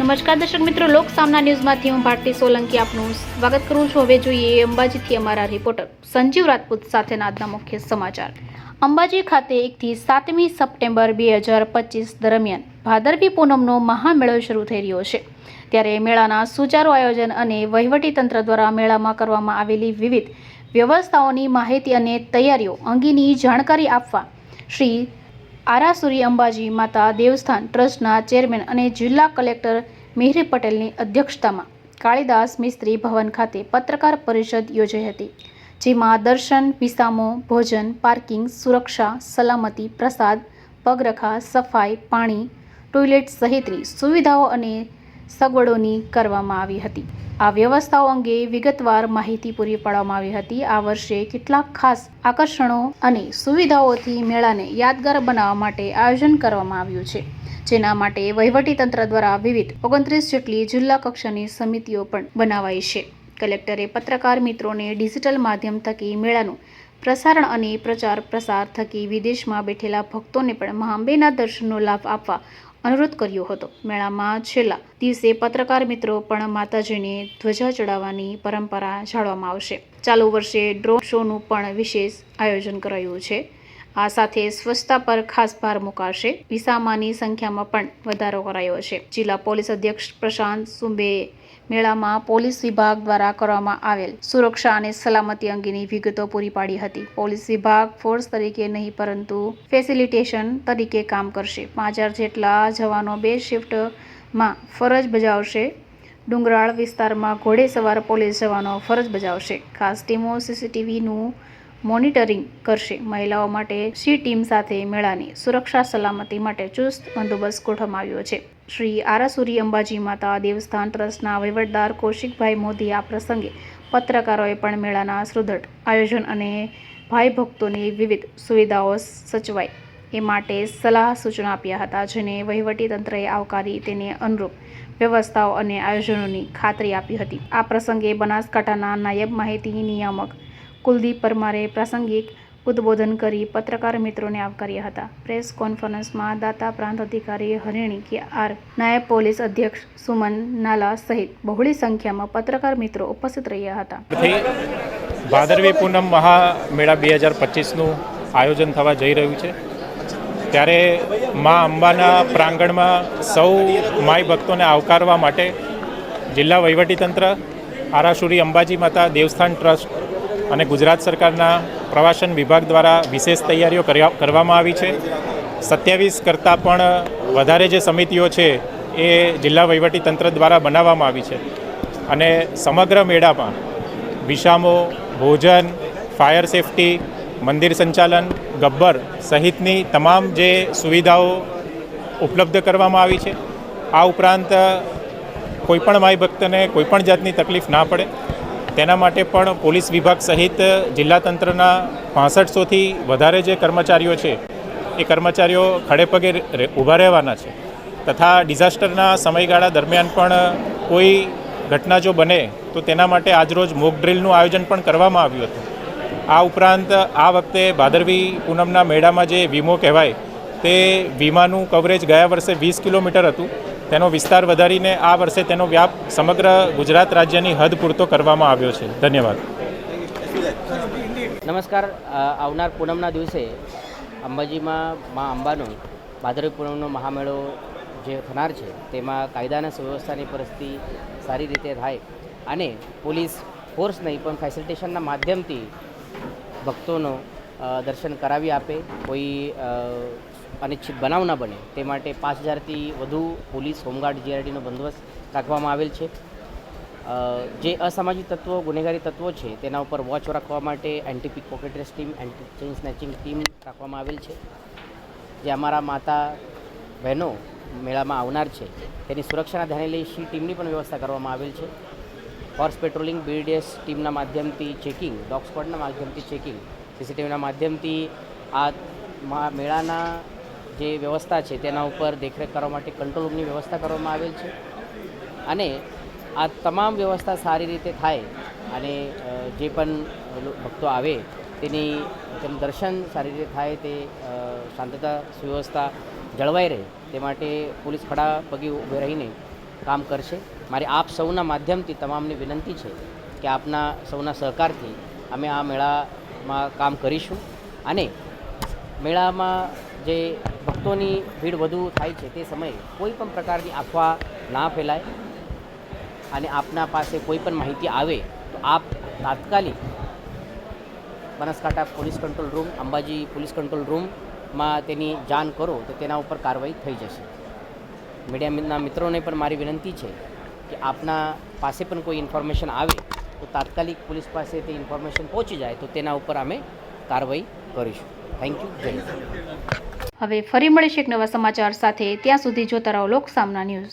નમસ્કાર દર્શક મિત્રો, લોક સામના ન્યૂઝમાંથી હું ભારતી સોલંકી આપનું સ્વાગત કરું છું. હવે જોઈએ અંબાજીથી અમારા રિપોર્ટર સંજીવ રાજપૂત સાથેના આજના મુખ્ય સમાચાર. અંબાજી ખાતે એકથી સાતમી સપ્ટેમ્બર બે હજાર પચીસ દરમિયાન ભાદરવી પૂનમનો મહામેળો શરૂ થઈ રહ્યો છે. ત્યારે મેળાના સુચારુ આયોજન અને વહીવટીતંત્ર દ્વારા મેળામાં કરવામાં આવેલી વિવિધ વ્યવસ્થાઓની માહિતી અને તૈયારીઓ અંગેની જાણકારી આપવા શ્રી આરાસુરી અંબાજી માતા દેવસ્થાન ટ્રસ્ટના ચેરમેન અને જિલ્લા કલેક્ટર મિહિર પટેલની અધ્યક્ષતામાં કાળીદાસ મિસ્ત્રી ભવન ખાતે પત્રકાર પરિષદ યોજાઈ હતી, જેમાં દર્શન, વિસામો, ભોજન, પાર્કિંગ, સુરક્ષા, સલામતી, પ્રસાદ, પગરખા, સફાઈ, પાણી, ટોયલેટ સહિતની સુવિધાઓ અને સગવડોની કરવામાં આવી હતી. આ વ્યવસ્થાઓ અંગે વિગતવાર માહિતી પૂરી પાડવામાં આવી હતી. આ વર્ષે કેટલાક ખાસ આકર્ષણો અને સુવિધાઓથી મેળાને યાદગાર બનાવવા માટે આયોજન કરવામાં આવ્યું છે. જેના માટે વહીવટીતંત્ર દ્વારા વિવિધ ઓગણત્રીસ જેટલી જિલ્લા કક્ષાની સમિતિઓ પણ બનાવાઈ છે. કલેક્ટરે પત્રકાર મિત્રોને ડિજિટલ માધ્યમ થકી મેળાનું પ્રસારણ અને પ્રચાર પ્રસાર થકી વિદેશમાં બેઠેલા ભક્તોને પણ મહાંબેના દર્શનનો લાભ આપવા અનુરોધ કર્યો હતો. મેળામાં છેલ્લા દિવસે પત્રકાર મિત્રો પણ માતાજીને ધ્વજા ચડાવવાની પરંપરા જાળવામાં આવશે. ચાલુ વર્ષે ડ્રોન શોનું પણ વિશેષ આયોજન કરાયું છે. આ સાથે સ્વચ્છતા પર ખાસ ભાર મુકાશે. વિસામાની સંખ્યામાં પણ વધારો કરાયો છે. જિલ્લા પોલીસ અધ્યક્ષ પ્રશાંત સુંબે મેળામાં પોલીસ વિભાગ દ્વારા કરવામાં આવેલ સુરક્ષા અને સલામતી અંગેની વિગતો પૂરી પાડી હતી. પોલીસ વિભાગ ફોર્સ તરીકે નહીં, પરંતુ ફેસિલિટેશન તરીકે કામ કરશે. પાંચ હજાર જેટલા જવાનો બે શિફ્ટમાં ફરજ બજાવશે. ડુંગરાળ વિસ્તારમાં ઘોડેસવાર પોલીસ જવાનો ફરજ બજાવશે. ખાસ ટીમો સીસીટીવીનું મોનિટરિંગ કરશે. મહિલાઓ માટે સી ટીમ સાથે મેળાની સુરક્ષા સલામતી માટે ચુસ્ત બંદોબસ્ત ગોઠવવામાં આવ્યો છે. શ્રી આરાસુરી અંબાજી માતા દેવસ્થાન ટ્રસ્ટના વહીવટદાર કૌશિકભાઈ મોદી આ પ્રસંગે પત્રકારોએ પણ મેળાના સુદૃઢ આયોજન અને ભાઈ ભક્તોની વિવિધ સુવિધાઓ સચવાય એ માટે સલાહ સૂચના આપ્યા હતા, જેને વહીવટીતંત્રએ આવકારી તેને અનુરૂપ વ્યવસ્થાઓ અને આયોજનોની ખાતરી આપી હતી. આ પ્રસંગે બનાસકાંઠાના નાયબ માહિતી નિયામક કુલદીપ પરમારે પ્રાસંગિક ઉદ્બોધન કરી પત્રકાર મિત્રોને આવકાર્યા હતા. પ્રેસ કોન્ફરન્સમાં દાતા પ્રાંત અધિકારી હરિણી કે આર નાયબ પોલીસ અધ્યક્ષ સુમન નાલા સહિત બહોળી સંખ્યામાં પત્રકાર મિત્રો ઉપસ્થિત રહ્યા હતા. ભાદરવી પૂનમ મહામેળા બે હજાર પચીસનું આયોજન થવા જઈ રહ્યું છે. ત્યારે મા અંબાના પ્રાંગણમાં સૌ માય ભક્તોને આવકારવા માટે જિલ્લા વહીવટીતંત્ર આરાસુરી અંબાજી માતા દેવસ્થાન ટ્રસ્ટ અને ગુજરાત સરકારના પ્રવાસન વિભાગ દ્વારા વિશેષ તૈયારીઓ કરવામાં આવી છે. સત્યાવીસ કરતાં પણ વધારે જે સમિતિઓ છે એ જિલ્લા વહીવટીતંત્ર દ્વારા બનાવવામાં આવી છે. અને સમગ્ર મેળામાં વિશામો, ભોજન, ફાયર સેફટી, મંદિર સંચાલન, ગબ્બર સહિતની તમામ જે સુવિધાઓ ઉપલબ્ધ કરવામાં આવી છે. આ ઉપરાંત કોઈપણ માય ભક્તને કોઈપણ જાતની તકલીફ ના પડે. તેના માટે પણ પોલીસ વિભાગ સહિત જિલ્લા તંત્રના પાસઠસોથી વધારે જે કર્મચારીઓ છે, એ કર્મચારીઓ ખડેપગે ઊભા રહેવાના છે. તથા ડિઝાસ્ટરના સમયગાળા દરમિયાન પણ કોઈ ઘટના જો બને, તો તેના માટે આજરોજ મોક ડ્રિલનું આયોજન પણ કરવામાં આવ્યું હતું. આ ઉપરાંત આ વખતે ભાદરવી પૂનમના મેળામાં જે વીમો કહેવાય, તે વીમાનું કવરેજ ગયા વર્ષે વીસ કિલોમીટર હતું. તેનો વિસ્તાર વધારીને આ વર્ષે તેનો વ્યાપ સમગ્ર ગુજરાત રાજ્યની હદ પૂરતો કરવામાં આવ્યો છે. ધન્યવાદ. નમસ્કાર. આવનાર પૂનમના દિવસે અંબાજીમાં મા અંબાનો ભાદરવી પૂનમનો મહામેળો જે થનાર છે, તેમાં કાયદાના સુવ્યવસ્થાની પરિસ્થિતિ સારી રીતે થાય અને પોલીસ ફોર્સ નહીં, પણ ફેસિલિટેશનના માધ્યમથી ભક્તોનો દર્શન કરાવી આપે. કોઈ અનિચ્છિત બનાવ ન બને. તે માટે પાંચ હજારથી વધુ પોલીસ, હોમગાર્ડ, જીઆરડીનો બંદોબસ્ત રાખવામાં આવેલ છે. જે અસામાજિક તત્વો, ગુનેગારી તત્વો છે, તેના ઉપર વોચ રાખવા માટે anti pick pocketers team anti chain snatching team રાખવામાં આવેલ છે. જે અમારા માતા, બહેનો મેળામાં આવનાર છે, તેની સુરક્ષાના ધ્યાને લઈ સી ટીમની પણ વ્યવસ્થા કરવામાં આવેલ છે. હોર્સ પેટ્રોલિંગ બીડીએસ ટીમના માધ્યમથી ચેકિંગ ડોગ સ્ક્વોડના માધ્યમથી ચેકિંગ સીસીટીવીના માધ્યમથી આ મેળાના જે વ્યવસ્થા છે તેના ઉપર દેખરેખ કરવા માટે કંટ્રોલ રૂમની વ્યવસ્થા કરવામાં આવેલ છે. અને આ તમામ વ્યવસ્થા સારી રીતે થાય અને જે પણ ભક્તો આવે તેની તેનું દર્શન સારી રીતે થાય તે શાંતતા સુવ્યવસ્થા જળવાઈ રહે તે માટે પોલીસ ખડા પગે ઊભે રહીને કામ કરશે. મારી આપ સૌના માધ્યમથી તમામની વિનંતી છે કે આપના સૌના સહકારથી અમે આ મેળામાં કામ કરીશું. અને મેળામાં જે ભક્તોની ભીડ વધુ થાય છે તે સમયે કોઈ પણ પ્રકારની અફવા ના ફેલાય અને આપના પાસે કોઈ પણ માહિતી આવે તો આપ તાત્કાલિક Banaskantha police control room, Ambaji police control રૂમમાં તેની જાણ કરો તો તેના ઉપર કાર્યવાહી થઈ જશે. મીડિયાના મિત્રોને પણ મારી વિનંતી છે કે આપના પાસે પણ કોઈ ઇન્ફોર્મેશન આવે તો તાત્કાલિક પોલીસ પાસે તે ઇન્ફોર્મેશન પહોંચી જાય તો તેના ઉપર અમે કાર્યવાહી કરીશું. થેન્ક યુ જય હવે ફરી મળીશું એક નવા સમાચાર સાથે. ત્યાં સુધી જોતા રહો લોક સામના ન્યૂઝ.